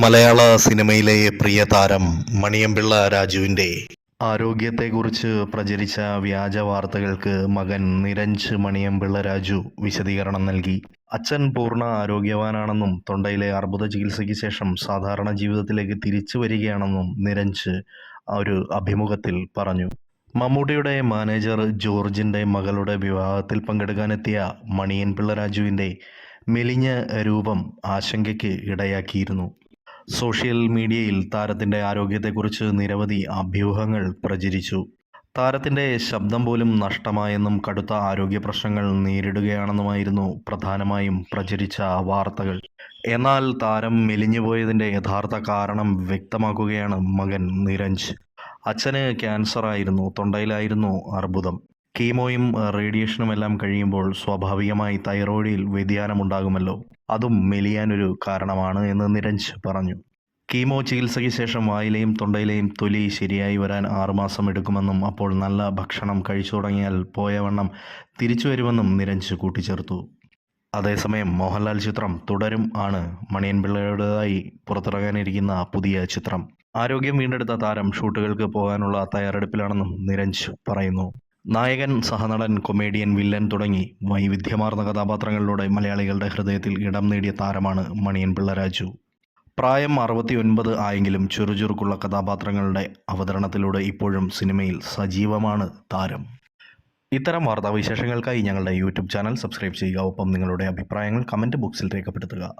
മലയാള സിനിമയിലെ പ്രിയ താരം മണിയമ്പിള്ള രാജുവിന്റെ ആരോഗ്യത്തെക്കുറിച്ച് പ്രചരിച്ച വ്യാജ വാർത്തകൾക്ക് മകൻ നിരഞ്ജ് മണിയമ്പിള്ള രാജു വിശദീകരണം നൽകി. അച്ഛൻ പൂർണ ആരോഗ്യവാനാണെന്നും തൊണ്ടയിലെ അർബുദ ചികിത്സയ്ക്ക് ശേഷം സാധാരണ ജീവിതത്തിലേക്ക് തിരിച്ചു വരികയാണെന്നും നിരഞ്ജ് ഒരു അഭിമുഖത്തിൽ പറഞ്ഞു. മമ്മൂട്ടിയുടെ മാനേജർ ജോർജിന്റെ മകളുടെ വിവാഹത്തിൽ പങ്കെടുക്കാനെത്തിയ മണിയൻപിള്ള രാജുവിന്റെ മെലിഞ്ഞ രൂപം ആശങ്കയ്ക്ക് ഇടയാക്കിയിരുന്നു. സോഷ്യൽ മീഡിയയിൽ താരത്തിന്റെ ആരോഗ്യത്തെക്കുറിച്ച് നിരവധി അഭ്യൂഹങ്ങൾ പ്രചരിച്ചു. താരത്തിന്റെ ശബ്ദം പോലും നഷ്ടമായെന്നും കടുത്ത ആരോഗ്യ പ്രശ്നങ്ങൾ നേരിടുകയാണെന്നുമായിരുന്നു പ്രധാനമായും പ്രചരിച്ച വാർത്തകൾ. എന്നാൽ താരം മെലിഞ്ഞുപോയതിന്റെ യഥാർത്ഥ കാരണം വ്യക്തമാക്കുകയാണ് മകൻ നിരഞ്ജ് അച്ഛന് ക്യാൻസർ ആയിരുന്നു തൊണ്ടയിലായിരുന്നു അർബുദം. കീമോയും റേഡിയേഷനുമെല്ലാം കഴിയുമ്പോൾ സ്വാഭാവികമായി തൈറോയിഡിൽ വ്യതിയാനമുണ്ടാകുമല്ലോ. അതും മെലിയാനൊരു കാരണമാണ് എന്ന് നിരഞ്ജ് പറഞ്ഞു. കീമോ ചികിത്സയ്ക്ക് ശേഷം വായിലെയും തൊണ്ടയിലെയും തൊലി ശരിയായി വരാൻ ആറുമാസം എടുക്കുമെന്നും അപ്പോൾ നല്ല ഭക്ഷണം കഴിച്ചു തുടങ്ങിയാൽ പോയവണ്ണം തിരിച്ചു വരുമെന്നും നിരഞ്ജ് കൂട്ടിച്ചേർത്തു. അതേസമയം മോഹൻലാൽ ചിത്രം തുടരും ആണ് മണിയൻപിള്ളയുടേതായി പുറത്തിറങ്ങാനിരിക്കുന്ന പുതിയ ചിത്രം. ആരോഗ്യം വീണ്ടെടുത്ത താരം ഷൂട്ടുകൾക്ക് പോകാനുള്ള തയ്യാറെടുപ്പിലാണെന്നും നിരഞ്ജ് പറയുന്നു. നായകൻ സഹനടൻ കൊമേഡിയൻ വില്ലൻ തുടങ്ങി വൈവിധ്യമാർന്ന കഥാപാത്രങ്ങളിലൂടെ മലയാളികളുടെ ഹൃദയത്തിൽ ഇടം നേടിയ താരമാണ് മണിയൻ പിള്ളരാജു പ്രായം അറുപത്തി ഒൻപത് ആയെങ്കിലും ചെറുചുറുക്കുള്ള കഥാപാത്രങ്ങളുടെ അവതരണത്തിലൂടെ ഇപ്പോഴും സിനിമയിൽ സജീവമാണ് താരം. ഇത്തരം വാർത്താവിശേഷങ്ങൾക്കായി ഞങ്ങളുടെ യൂട്യൂബ് ചാനൽ സബ്സ്ക്രൈബ് ചെയ്യുക. ഒപ്പം നിങ്ങളുടെ അഭിപ്രായങ്ങൾ കമന്റ് ബോക്സിൽ രേഖപ്പെടുത്തുക.